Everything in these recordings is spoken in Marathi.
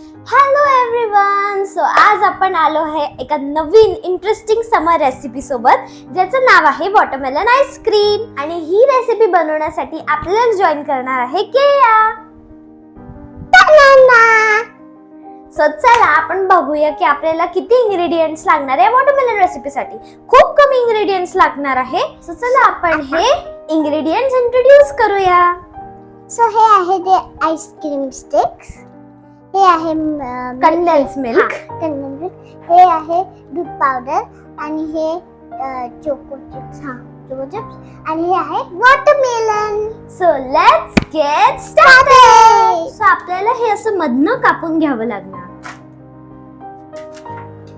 हॅलो एव्हरीवन सो आज आपण आलो आहे एका नवीन इंटरेस्टिंग समर रेसिपी सोबत ज्याचं नाव आहे वॉटरमेलन आईस्क्रीम आणि ही रेसिपी बनवण्यासाठी आपल्याला जॉईन करणार आहे केया. सो चला आपण बघूया की आपल्याला किती इंग्रेडियंट्स लागणार आहे वॉटरमेलन रेसिपीसाठी खूप कमी इंग्रेडियंट्स लागणार आहे. सो चला आपण हे इंग्रेडियंट्स इंट्रोड्यूस करूया. सो हे आहे ते आईस्क्रीम स्टिक्स हे आहे कंडेन्स मिल्क हे आहे दूध पावडर आणि हे चोको चिप्स हा चोको चिप्स आणि हे आहे watermelon so let's get started so आपल्याला हे असं मधनं कापून घ्यावं लागणार.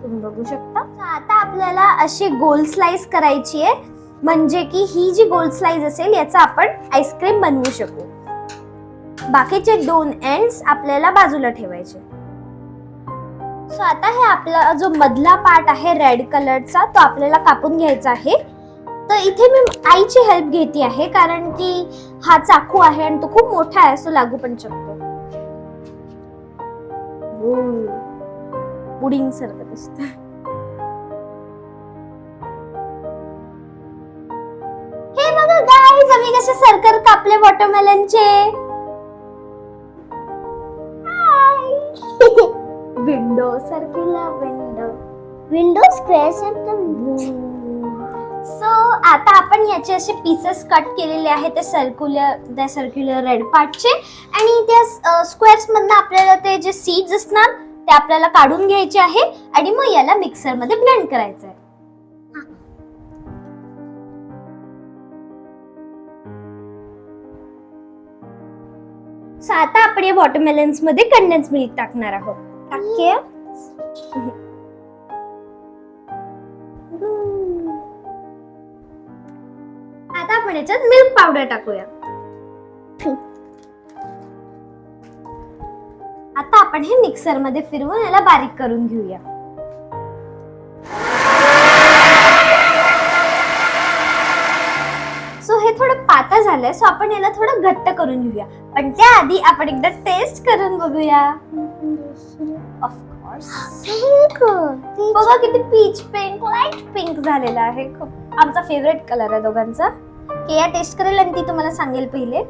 तुम्ही बघू शकता. आता आपल्याला अशी गोल स्लाइस करायची आहे. म्हणजे की ही जी गोल स्लाइस असेल याचा आपण आईस्क्रीम बनवू शकू. बाकीचे दोन एंड्स आपल्याला बाजूला ठेवायचे. सो आता हे आपला जो मधला पार्ट आहे रेड कलरचा तो आपल्याला कापून घ्यायचा आहे. तर इथे मी आईची हेल्प घेते आहे कारण की हा चाकू आहे आणि तो खूप मोठा आहे सो लागू पण शकतो. पुडिंग सारखं दिसत. हे बघा गाईज आम्ही कसे सर्कल कापले वॉटरमेलनचे window window window window square so आता आपण याचे असे पीसेस कट केलेले आहेत ते सर्क्युलर त्या सर्क्युलर रेड पार्टचे आणि त्या स्क्वेअर्समधनं आपल्याला ते जे सीड्स असणार ते आपल्याला काढून घ्यायचे आहे. आणि मग याला मिक्सरमध्ये ब्लेंड करायचं आहे. सो आता आपण या वॉटरमेलन्समध्ये कंडेन्स मिल्क टाकणार आहोत. टाके आता आपण याच्यात मिल्क पावडर टाकूया आता आपण हे मिक्सरमध्ये फिरवून याला बारीक करून घेऊया सो हे थोडं पातळ झालंय सो आपण याला थोडं घट्ट करून घेऊया पण त्याआधी आपण एकदा टेस्ट करून बघूया ऑफकोर्स बघा किती पीच पिंक लाइट पिंक झालेला आहे. खूप आमचा फेवरेट कलर आहे दोघांचा. केया टेस्ट करेल आणि ती तुम्हाला सांगेल पहिले.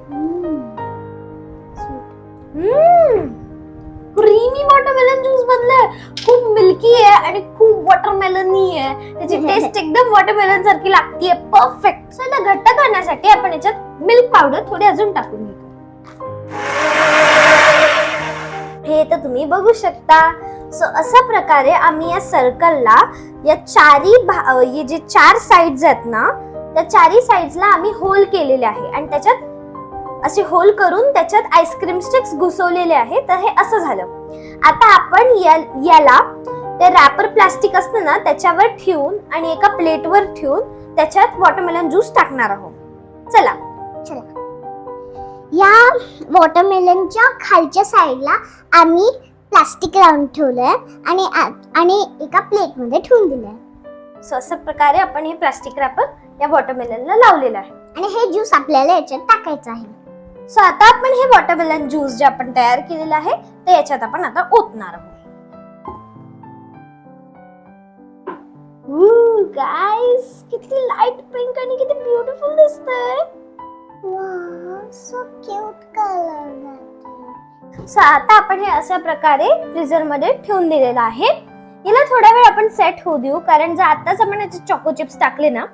क्रीमी वॉटरमेलन ज्यूस बनलाय. खूप मिल्की आहे आणि खूप वॉटरमेलनी आहे. त्याची टेस्ट एकदम वॉटरमेलन सारखी लागतीये. परफेक्ट सो घट्ट करण्यासाठी आपण याच्यात मिल्क पावडर थोडी अजून टाकून घेतो तर तुम्ही बघू शकता. सो अशा प्रकारे आम्ही या सर्कलला या चारी भा- जे चार साईड्स आहेत ना त्या चारी साईड्सला आम्ही होल केलेले आहे. आणि त्याच्यात असे होल करून त्याच्यात आईस्क्रीम स्टिक्स घुसवलेले आहे. तर हे असं झालं. आता आपण या- याला ते रॅपर प्लास्टिक असतं ना त्याच्यावर ठेवून आणि एका प्लेटवर ठेवून त्याच्यात वॉटरमेलन ज्यूस टाकणार आहोत. चला. या वॉटरमेलनच्या खालच्या साईडला आम्ही प्लास्टिक लावून ठेवलंय आणि आ- आणि एका प्लेटमध्ये ठेवून दिलंय. सो अशा प्रकारे आपण हे प्लास्टिक रॅपर या वॉटरमेलनला लावलेलं आहे. आणि हे ज्यूस आपल्याला याच्यात टाकायचं आहे. सो आता आपण हे वॉटरमेलन ज्यूस जे आपण तयार केलेलं आहे ते याच्यात आपण आता ओतणार आहोत. गाईस किती लाइट पिंक आणि किती ब्युटिफुल दिसतंय. सो आता आपण हे अशा प्रकारे फ्रीजरमध्ये ठेवून दिलेलं आहे. याला थोडा वेळ आपण सेट होऊ देऊ कारण जर आताच आपण याचे चॉको चिप्स टाकले ना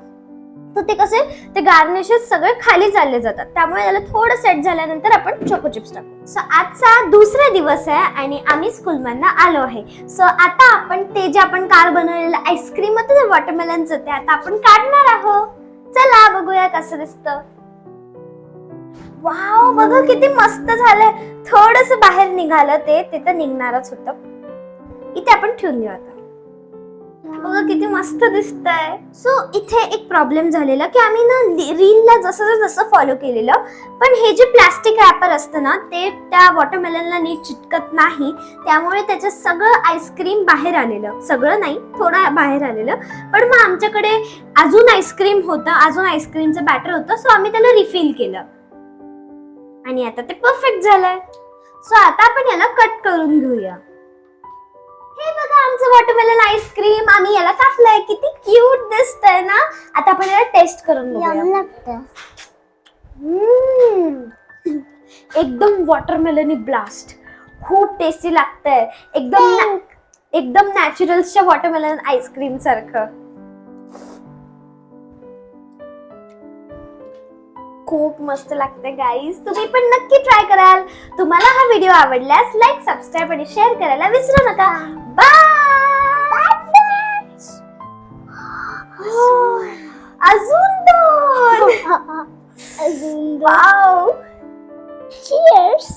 तर ते कसे ते गार्निशेस सगळे खाली चालले जातात. त्यामुळे याला थोडं सेट झाल्यानंतर आपण चॉको चिप्स टाकू. सो आजचा दुसरा दिवस आहे आणि आम्ही स्कूलमधनं आलो आहे. सो आता आपण ते जे आपण काल बनवलेलं आईस्क्रीम होतं वॉटरमेलनचं ते आता आपण काढणार आहोत. चला बघूया कसं दिसतं. वाव बघा किती मस्त झालंय. थोडस बाहेर निघालं ते ते तर निघणारच होतं. इथे आपण ठेवून देऊ आता. बघा किती मस्त दिसतंय. सो इथे एक प्रॉब्लेम झालेला की आम्ही ना रीलला जसं जसं फॉलो केलेलं पण हे जे प्लास्टिक रॅपर असतं ना ते त्या वॉटरमेलनला नीट चिटकत नाही. त्यामुळे त्याचं सगळं आईस्क्रीम बाहेर आलेलं. सगळं नाही थोडं बाहेर आलेलं. पण मग आमच्याकडे अजून आईस्क्रीम होतं अजून आईस्क्रीमचं बॅटर होतं सो आम्ही त्याला रिफिल केलं. आणि आता ते परफेक्ट झालंय. सो आता आपण याला कट करून घेऊया. आमचं वॉटरमेलन आईस्क्रीम आम्ही याला कापलंय. किती क्यूट दिसतंय ना? आता आपण याला टेस्ट करून यम बघूया लागतं. हम्म. एकदम वॉटरमेलनी ब्लास्ट खूप टेस्टी लागतंय. एकदम ना- एकदम नॅचरल्सच्या वॉटरमेलन आईस्क्रीम सारखं. खूप मस्त लागते गाईज तुम्ही पण नक्की ट्राय कराल. तुम्हाला हा व्हिडिओ आवडल्यास लाईक सबस्क्राईब आणि शेअर करायला विसरू नका. बाय अजून दोन. अजून वाव चिअर्स